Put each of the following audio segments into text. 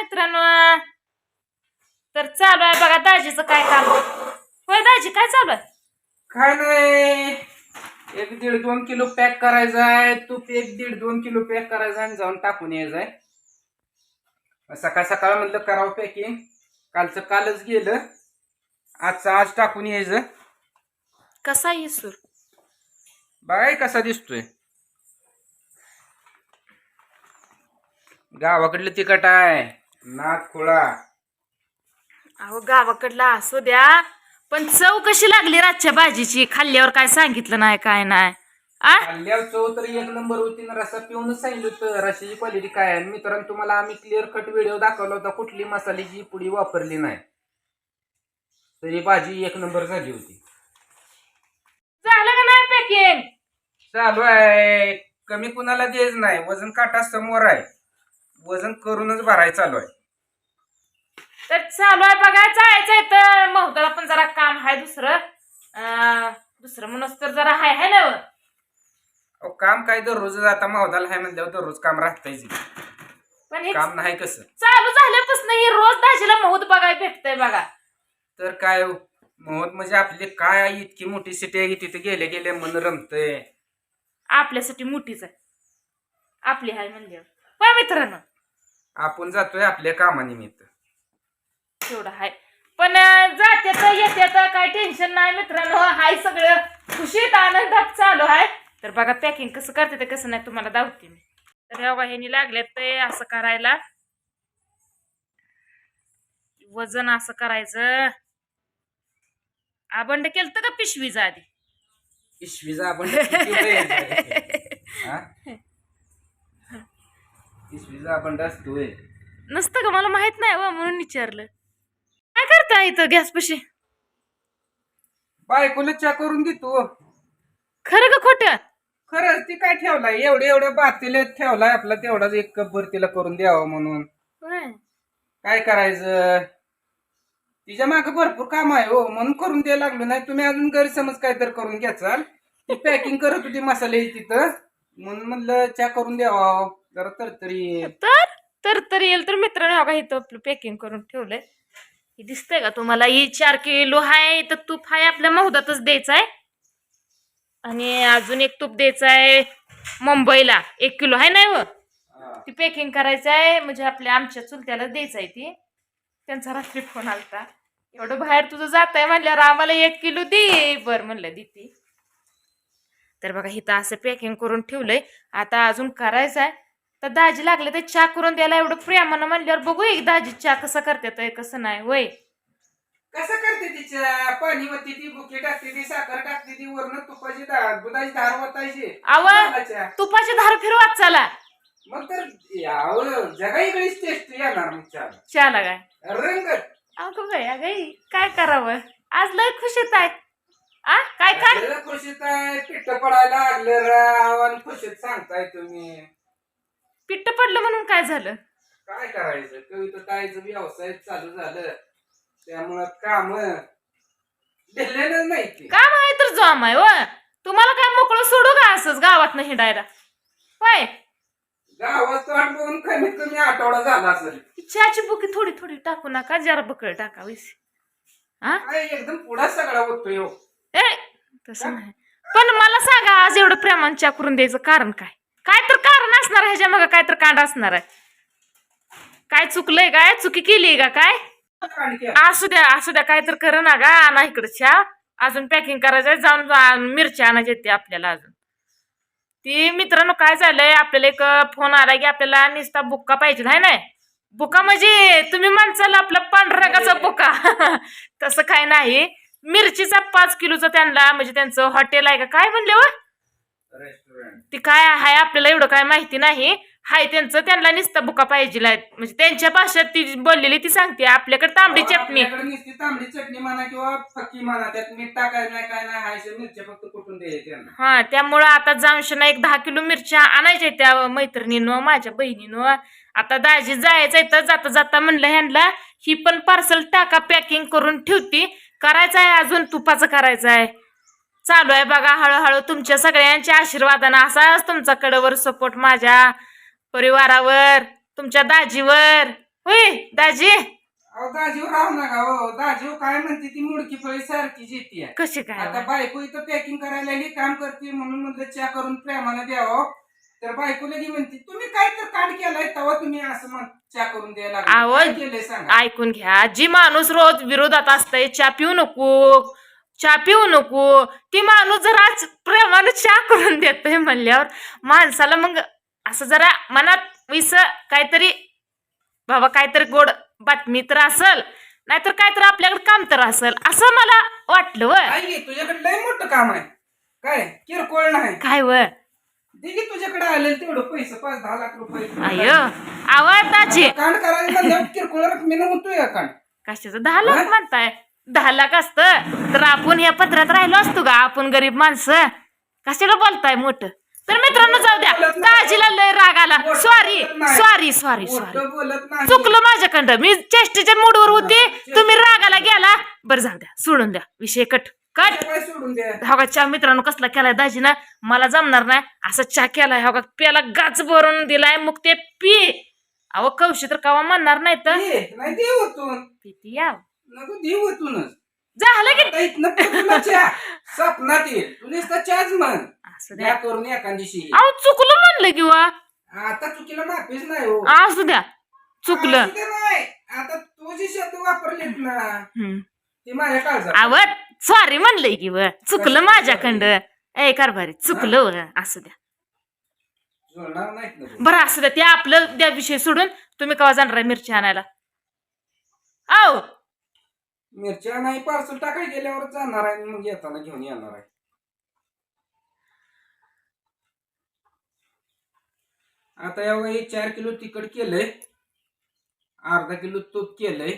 मित्रांनो. तर चालू आहे बघा दाजीचं काय काम. होय दाजी काय चालू आहे? काय नाही. एक दीड दोन किलो पॅक करायचा आहे. तूप एक दीड दोन किलो पॅक करायचा आणि जाऊन टाकून यायचं आहे. सकाळ सकाळ म्हणलं करावं पॅकिंग. कालचं कालच गेलं. आजचं आज टाकून यायचं. कसा आहे सूर? बघाय कसा दिसतोय. गावाकडलं तिखट आहे. नाक खुळा. अहो गावाकडला असू द्या पण चव कशी लागली रातच्या भाजीची? खाल्ल्यावर काय सांगितलं नाही काय नाही. आ? खाल्ल्यावर चव तर एक नंबर होती ना रसा पिऊनच सांगितलं होतं. रशाची क्वालिटी काय आहे? मित्रांनो तुम्हाला आम्ही क्लिअर कट व्हिडिओ दाखवला होता कुठली मसाल्याची पुडी वापरली नाही. तरी भाजी एक नंबर झाली होती. झालं का नाही पॅकिंग चालू आहे. कमी कुणाला द्यायच नाही. वजन काटा समोर आहे. वजन करूनच भराय चालू आहे. तर चालू आहे बघा जायचंय तर. महोदयाला पण जरा काम आहे दुसरं. अं, दुसरं म्हणूनच तर जरा हाय हाय ना व? अहो, काम काय दररोज आता मावदाला आहे म्हणल्यावर दररोज काम राहतायच पण हे काम नाही कसं. चालू झाल्यापासून ही रोज दाजीला महोद बघायला भेटतंय बघा. तर काय मोहत म्हणजे आपली काय आहे, इतकी मोठी सिटी आहे की तिथे गेले गेले मन रमतय. आपल्यासाठी मोठीच आहे. आपली हाय म्हणल्यावर. होय मित्रांनो आपण जातोय आपल्या कामानिमित्त. तेवढं हाय. पण अं, जात्यात येत्यात काय टेन्शन नाही मित्रांनो. हाय सगळं. खुशीत आनंदात चालू आहे तर बघा पॅकिंग कसं करते ते कसं नाही तुम्हाला दावते मी. तर ह्या ह्यानी लागले ते असं करायला. वजन असं करायचं. आबंड केलं का पिशवीचा आधी? पिशवीचा आपण? पिशवीचा आपण असतोय. नसतं का? मला माहीत नाही व म्हणून विचारलं. काय इथं गॅस पशी. बायकोला चा करून देतो खरं का खोटं? खरंच ती काय ठेवलाय? एवढे एवढे बातीले ठेवलाय आपला तेवढाच एक कप भर तिला करून द्यावं म्हणून. काय करायचं? तिच्यामागे भरपूर काम आहे हो म्हणून करून द्यायला लागलो नाही. तुम्ही अजून गैरसमज काय तर करून घ्याचाल ती पॅकिंग करत होती मसाले तिथं. म्हणून म्हणलं चा करून द्यावा. जरा तरतरी. तर? तर तर येईल तर मित्रांनो बघा इथं आपलं पॅकिंग करून ठेवलंय. दिसतंय का तुम्हाला? ही चार किलो हाय तर तूप हाय आपल्या महुदातच द्यायचं आहे आणि अजून एक तूप द्यायचं आहे मुंबईला. एक किलो आहे नाही व? ती पॅकिंग करायचं आहे म्हणजे आपल्या आमच्या चुलत्याला द्यायचं आहे ती. त्यांचा रात्री फोन आलता. एवढं बाहेर तुझं जात आहे म्हणल्यावर आम्हाला एक किलो दे बर म्हणलं देते तर बघा इथं असं पॅकिंग करून ठेवलंय. आता अजून करायचं आहे तर दाजी लागले तर चहा करून द्यायला एवढं प्रेमानं म्हणल्यावर बघू एक दाजी चहा कसं करतात कसं नाही वय कसं करते तिच्या पाणी वरती ती बुके टाकते ती साखर टाकते ती वरण तुपाची धार दुधाची धार वतायची आव घालायच्या. तुपाची धार फिरवात चाला. मग तर जगाईकडेच टेस्ट येणार मग चहा चहाला काय? रंगत. अगं बाई अगं काय करावं? आज लय खुशीत आहे आ काय काय? लय खुशीत आहे पिट्ट पडायला लागलं राव आणि खुशीत सांगताय तुम्ही. पिट्ट पडलं म्हणून काय झालं? काय करायचं? कविता ताईचं व्यवसाय चालू झालं. त्यामुळं काम दिलेलं नाही ते. काम आहे तर जॉम आहे व तुम्हाला काय मोकळं सोडू का असंच गावात नाही हिंडायला? होय. गावात तोंड बघून कमीत कमी आठवडा झाला असेल. चहाची बुकी थोडी थोडी टाकू नका जरा बकळ टाकावीस हा? काय एकदम पुढा सगळा होतोय हो. ए तसं नाही. पण मला सांगा आज एवढं प्रेमान चहा करून द्यायचं कारण काय? काय तर कारण असणार ह्याच्या मग? काय तर कांड असणार आहे. काय चुकलंय काय चुकी केली का काय? असू द्या असू द्या काय तर कर ना गा. आणा इकडच्या अजून पॅकिंग करायचंय. जाऊन मिरची आणायची येते आपल्याला अजून. ती मित्रांनो काय झालंय? आपल्याला एक फोन आला की आपल्याला निस्ता बुक्का पाहिजे आहे ना बुका म्हणजे तुम्ही माणसाला आपला पांढऱ्या रंगाचा बुका तसं काय नाही. मिरचीचा पाच किलोचा त्यांना म्हणजे त्यांचं हॉटेल आहे का? काय म्हणले व? ती काय आहे आपल्याला एवढं काय माहिती नाही. हाय त्यांचं त्यांना निस्ता बुका पाहिजे म्हणजे त्यांच्या भाषेत ती बोललेली ती सांगते. आपल्याकडे तांबडी चटणी. नुसती तांबडी चटणी म्हणा किंवा फक्की म्हणा त्यात मीठ टाकायचं नाही काय नाही मिरच्या फक्त कुठून द्यायचे हा त्यामुळं आता जाऊन एक दहा किलो मिरच्या आणायच्या त्या मैत्रिणीनं माझ्या बहिणीनं. आता दाजी जायचंय तर जाता जाता म्हणलं ह्यांना ही पण पार्सल टाका पॅकिंग करून ठेवती. करायचं आहे अजून तुपाचं करायचं आहे. चालू आहे बघा हळूहळू तुमच्या सगळ्यांच्या आशीर्वादानं असाच तुमचा कडवर सपोर्ट माझ्या परिवारावर तुमच्या दाजीवर. होय दाजी? अहो दाजीव राहू नका हो. दाजीव काय म्हणते ती मुडकी फळी सारखीच येते कशी काय आता बायको इथं पॅकिंग करायला ही काम करते म्हणून म्हणलं चहा करून प्रेमानं द्यावं तर बायको लगी म्हणते तुम्ही काय तर कांड केलाय तेव्हा तुम्ही असं म्हण चहा करून द्यायला लागले. आवं. काय केलंय सांगा. ऐकून घ्या. जी माणूस रोज विरोधात असतंय चहा पिऊ नको. चहा पिऊ नको. ती माणूस जर प्रेमानं चहा करून देतोय म्हणल्यावर माणसाला मग असं जरा मनात विस काहीतरी बाबा काहीतरी गोड बातमी तर असल नाहीतर काहीतरी आपल्याकडे काम तर असल असं मला वाटलं व. काय घे तुझ्याकडे लय मोठं काम आहे. काय किरकोळ नाही. काय व? दे की तुझ्याकडे आले तेवढं पैसे पाच दहा लाख रुपये. अय आवडताची कांड करायला किरकोळ रकमेनं होतोय कांड कशाचं दहा लाख? म्हणताय? दहा लाख असतं. तर आपण या पत्रात राहिलो असतो का? आपण गरीब माणसं. कशाला बोलताय मोठं? तर मित्रांनो जाऊ द्या. दाजीला लय राग आला. सॉरी सॉरी सॉरी सॉरी चुकलं माझ्याकडं. मी चेष्टेच्या मूडवर होते. तुम्ही रागाला गेला. बरं जाऊ द्या. सोडून द्या. विषय कट. कट. द्या. हा चहा मित्रांनो कसला केलाय दाजीनं? मला जमणार नाही. असा चहा केलाय. हा प्याला गाच भरून दिलाय. मग ते पी. अहो कवशी तर कवा म्हणणार नाही तर? याव. नको झालं की आता इथनं पुढं तुला चहा. सपनात येईल तू नुसता चहाच म्हण. असू द्या. द्या करून अहो चुकलं म्हणलं किंवा आता चुकीला माफीच नाही हो. असू द्या. चुकलं. असू दे नाही आता तू जे शब्द वापरलेत ना हम्म. ते माझ्या काळजात आवड. सॉरी म्हणलंय की व. चुकलं माझ्याकडं ए कारभारी चुकलं व. असू द्या. जुळणार नाहीत ना तू. बरं असू द्या. ते आपलं द्या विषय सोडून तुम्ही कवा जाणार आहे मिरची आणायला? आओ मिरच्या नाही पार्सल टाकाय गेल्यावर जाणार आहे आणि मग येताना घेऊन येणार आहे. आता या वेळी चार किलो तिखट केलंय. अर्धा किलो तूप केलंय.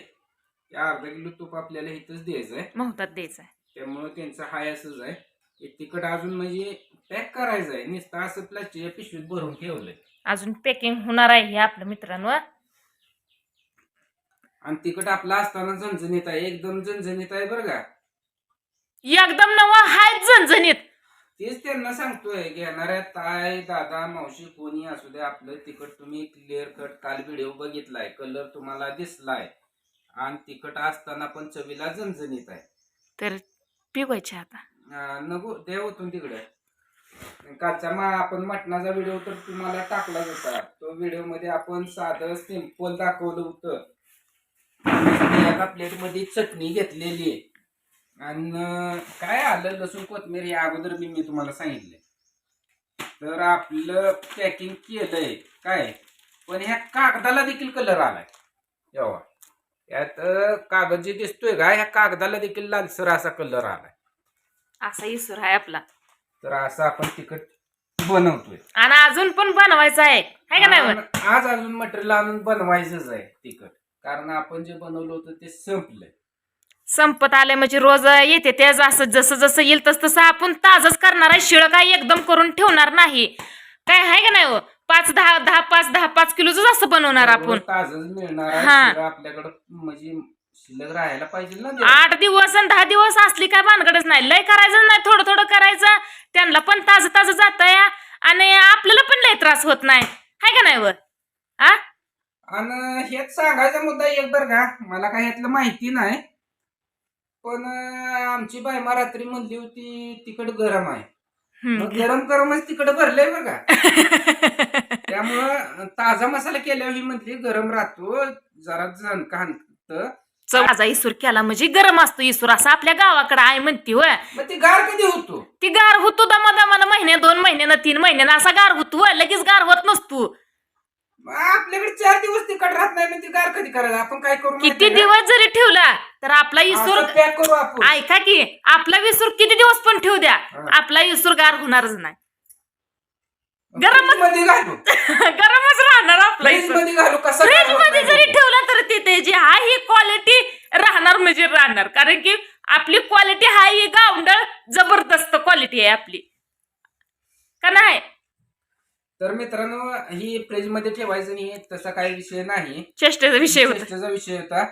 अर्धा किलो तूप आपल्याला इथंच द्यायचंय. महतात द्यायचं आहे त्यामुळे त्यांचं हाय असंच आहे. हे तिखट अजून म्हणजे पॅक करायचं आहे नुसतं असं प्लास्टिकच्या पिशवीत भरून ठेवलंय. अजून पॅकिंग होणार आहे हे आपलं मित्रांनो आणि तिखट आपलं असताना झणझणीत आहे एकदम झणझणीत आहे बरं का. एकदम नवा हाय झणझणीत. तेच त्यांना सांगतोय घेणाऱ्या ताय दादा मावशी कोणी असू दे आपलं तिखट तुम्ही क्लिअर कट काल व्हिडिओ बघितलाय कलर तुम्हाला दिसलाय. आणि तिखट असताना पण चवीला झणझणीत आहे. तर पिवायचे आता. नको द्या होतून तिकडे. कालचा मा आपण मटणाचा व्हिडिओ तर तुम्हाला टाकलाच होता. तो व्हिडिओमध्ये आपण साधं सिंपल दाखवलं होतं. एका प्लेटमध्ये चटणी घेतलेली आहे. आणि काय आलं? लसूण कोथमीर हे अगोदर मी मी तुम्हाला सांगितले तर आपलं पॅकिंग केलंय. काय? पण ह्या कागदाला देखील कलर आलाय. एवढा यात कागद जे दिसतोय का ह्या कागदाला देखील लालसर असा कलर आलाय. असा इसूर आहे आपला. तर असं आपण तिखट बनवतोय. आणि अजून पण बनवायचं आहे. का नाही आज अजून मटेरियल आणून बनवायचंच आहे तिखट. कारण आपण जे बनवलं होतं ते संपलंय. संपत आले म्हणजे रोज येते तेच असं जसं जसं येईल तसं तसं आपण ताजच करणार आहे. शिळ काय एकदम करून ठेवणार नाही. काय आहे का नाही हो? पाच दहा दहा पाच दहा पाच किलोच असं बनवणार आपण. ताजच मिळणार आहे. हा. आपल्याकडं म्हणजे शिल्लक राहायला पाहिजे ना ते. आठ दिवस आणि दहा दिवस असली काय भानगडच नाही. लय करायचं नाही थोडं थोडं करायचं. त्यांना पण ताजं ताजं जात आणि आपल्याला पण लय त्रास होत नाही. आणि हेच सांगायचा मुद्दा एक बरं का मला काय ह्यातलं माहिती नाही पण आमची बायमा रात्री म्हणली होती तिकड गरम आहे. मग गरम गरमच तिकड भरलंय बरं का. त्यामुळं ताजा मसाला केल्यावर ही म्हटली गरम राहतो जरा झणका हाणत चौकाचा इसूर केला म्हणजे गरम असतो इसूर असं आपल्या गावाकडे आहे म्हणती होय. मग ती गार कधी होतो? ती गार होतो दमा दमानं महिन्या दोन महिन्यानं तीन महिन्यानं असा गार होतो लगेच गार होत नसतो. आपल्याकडे चार दिवस तिकड राहत नाही ती गार कधी करायचं आपण काय करू किती दिवस जरी ठेवला तर आपला इसूर पॅक करू आपण. ऐका की आपला विसूर किती दिवस पण ठेवू द्या. आपला इसूर गार होणारच नाही. गरमच- मध्ये घालू. गरमच राहणार आपला फ्रीज इसूर. मध्ये घालू कसं फ्रीज गार होत मध्ये नाही जरी. ठेवला तर तिथे जी हा ही क्वालिटी राहणार म्हणजे राहणार. कारण की आपली क्वालिटी हा ही गावंडळ जबरदस्त क्वालिटी आहे आपली. का नाही? तर मित्रांनो ही फ्रीजमध्ये ठेवायचं नाही तसा काही विषय नाही. चेष्टेचा विषय होता. चर्चेचा विषय होता.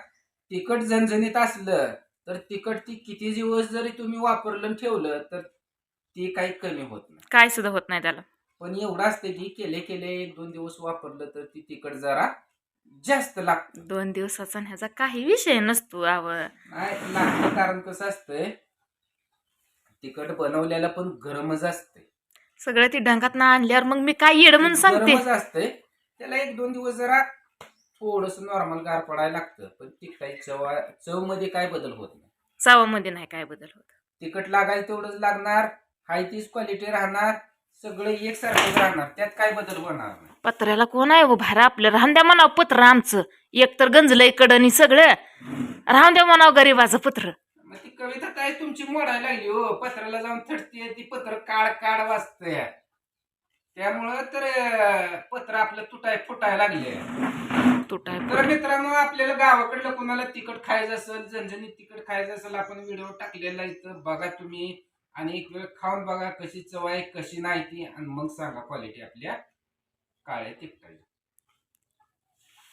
तिखट झणझणीत असलं तर तिखट ती किती दिवस जरी तुम्ही वापरलं आणि ठेवलं तर ती काही कमी होत नाही. काय सुद्धा होत नाही त्याला. पण एवढं असते की केले केले एक दोन दिवस वापरलं तर ती तिखट जरा जास्त लागतं. दोन दिवसाचा आणि ह्याचा काही विषय नसतो आव. नाही लागतं कारण कसं असतंय तिखट बनवल्याला पण गरमच असतंय. सगळं ती ढंगात ना आणल्यावर मग मी काय येड म्हणून सांगते? गरमच असतंय. त्याला एक दोन दिवस जरा थोडस नॉर्मल गार पडायला लागतं पण तिखटाची चव चवमध्ये काय बदल होत नाही. चावामध्ये नाही काय बदल होत. तिखट लागायला तेवढंच लागणार हाय तीच क्वालिटी राहणार सगळं एकसारखंच राहणार. त्यात काय बदल होणार नाही. पत्र्याला कोण आहे बाहेर आपलं राहून द्या म्हणावं पत्र आमचं. एक तर गंजलंय कडनी सगळं. राहून द्या म्हणावं गरीबाचं पत्र. मग ती कविता काय तुमची मोडायला लागली हो. पत्राला जाऊन थडते ती पत्र काळ काळ वाचते. त्यामुळं तर पत्र आपलं तुटाय फुटायला लागले तुटाय तर मित्रांनो आपल्याला गावाकडलं कोणाला तिखट खायचं असेल झणझणीत तिखट खायचं असेल आपण व्हिडिओ टाकलेला इथं बघा तुम्ही. आणि एक वेळ खाऊन बघा कशी चव आहे कशी नाही ती. आणि मग सांगा क्वालिटी आपल्या काळ्या तिखटाची.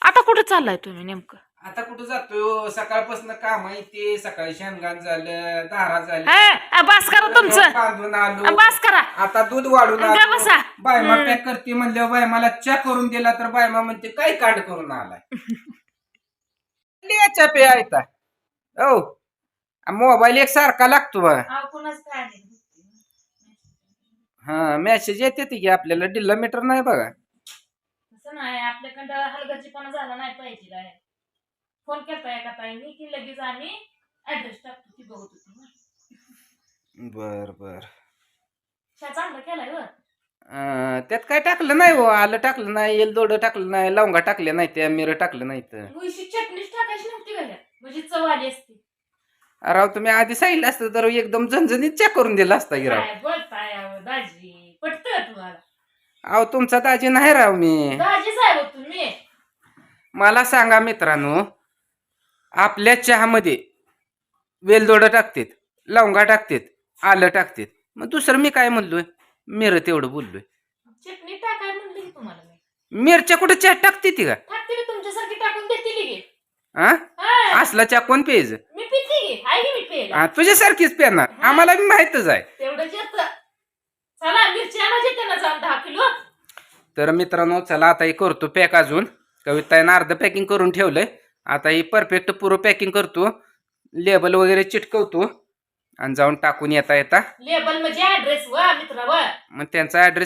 आता कुठं चाललाय तुम्ही नेमकं? आता कुठं जातो सकाळपासून काम आहे ते. सकाळी शेणगान झालं दारा झालं. हा, बस करा तुमचं. बांधून आलो. बस करा. आता दूध वाढून गा आलो. बसा. बायमा. पॅक करते म्हणल्यावर बाय मला चा करून दिला तर बायमा म्हणते काय कांड करून आलाय? लिहायचा पे ऐका हो मोबाईल एक सारखा लागतो बा. हा मेसेज येते ती की आपल्याला डिल्ला मीटर नाही बघा. तसं नाही आपल्याकडं हलगर्जीपणा झाला नाही पाहिजे फोन केलता एका ताईने की लगेच आम्ही ऍड्रेस टाकतो ती बघत होती बर बर. चांगला केलाय व अं, त्यात काय टाकलं नाही हो आलं टाकलं नाही एल दोडं टाकलं नाही लवंगा टाकले नाही त्या मिरं टाकलं नाही तर मुळशी चटणीच टाकायची नव्हती का ह्यात? म्हणजे चव आली असती. राव तुम्ही आधी सांगितलं असतं तर एकदम झणझणीत चेक करून दिला असता की राव. काय बोलताय अहो, दाजी? पटत तुम्हाला? अहो तुमचा दाजी नाही राव मी. दाजीच आहे हो तुम्ही. मला सांगा मित्रांनो आपल्या चहामध्ये वेलदोडं टाकतेत लवंगा टाकतेत आलं टाकतेत. मग दुसरं मी काय म्हणलोय? मिरं तेवढं बोललोय. चटणी टाकाय म्हणली की तुम्हाला मी. मिरच्या कुठं चहा टाकते ती का? टाकते मी तुमच्यासारखी टाकून देते की हा हा, असला चहा कोण पेज मी पिते की आहे की मी पेला हा तुझ्यासारखीच पेणार. आम्हाला बी माहितच आहे. तेवढंच येत. चला मिरची आणायची त्यांना जाऊन दहा किलो. तर मित्रांनो चला आता हे करतो पॅक अजून. कवितानं अर्ध पॅकिंग करून ठेवलंय. आता ही परफेक्ट पुरं पॅकिंग करतो. लेबल वगैरे चिटकवतो. आणि जाऊन टाकून येता येता. लेबल म्हणजे ऍड्रेस व मित्र व मग त्यांचा ऍड्रेस